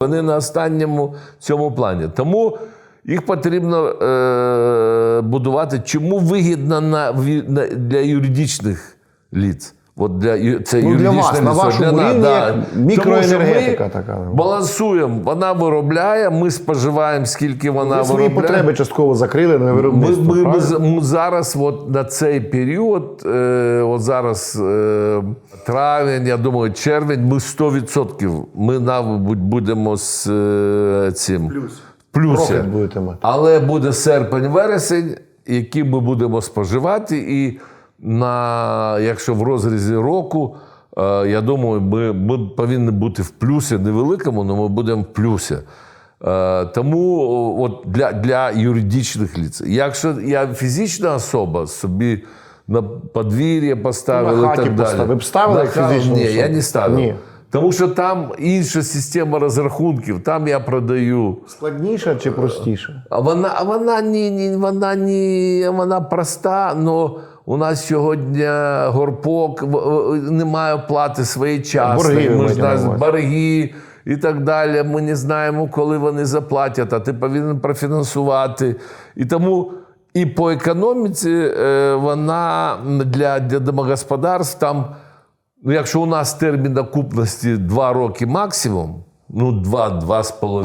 Вони на останньому цьому плані. Тому їх потрібно е, будувати. Чому вигідно на, для юридичних ліц? От для, це Ну, для вас, на вашому для рівні, да. Тому мікроенергетика ми така. Балансуємо, вона виробляє, ми споживаємо, скільки вона Ви свої потреби частково закрили на Ми, виробництво. ми, ми, ми зараз, от на цей період, е, от зараз е, травень, я думаю, червень, ми 100%. Ми, мабуть, будемо з е, цим. Плюс. Плюсі. Профіт будете мати. Але буде серпень-вересень, які ми будемо споживати, і на, якщо в розрізі року, е, я думаю, ми, ми повинні бути в плюсі невеликому, але ми будемо в плюсі. Е, Тому от для, для юридичних ліц. Якщо я фізична особа, собі на подвір'я поставили На і так далі. ви б ставили фізичну Ні, особу? я не ставив. Ні. Тому що там інша система розрахунків, там я продаю. Складніше чи простіше? А вона, а вона ні, ні, вона ні, вона проста, але у нас сьогодні горпок, немає оплати своєчасної. Ми ж нас, борги і так далі. Ми не знаємо, коли вони заплатять, а ти повинен профінансувати. І тому і по економіці е, вона для, для домогосподарств там, ну, якщо у нас термін окупності 2 роки максимум, ну 2, 2,5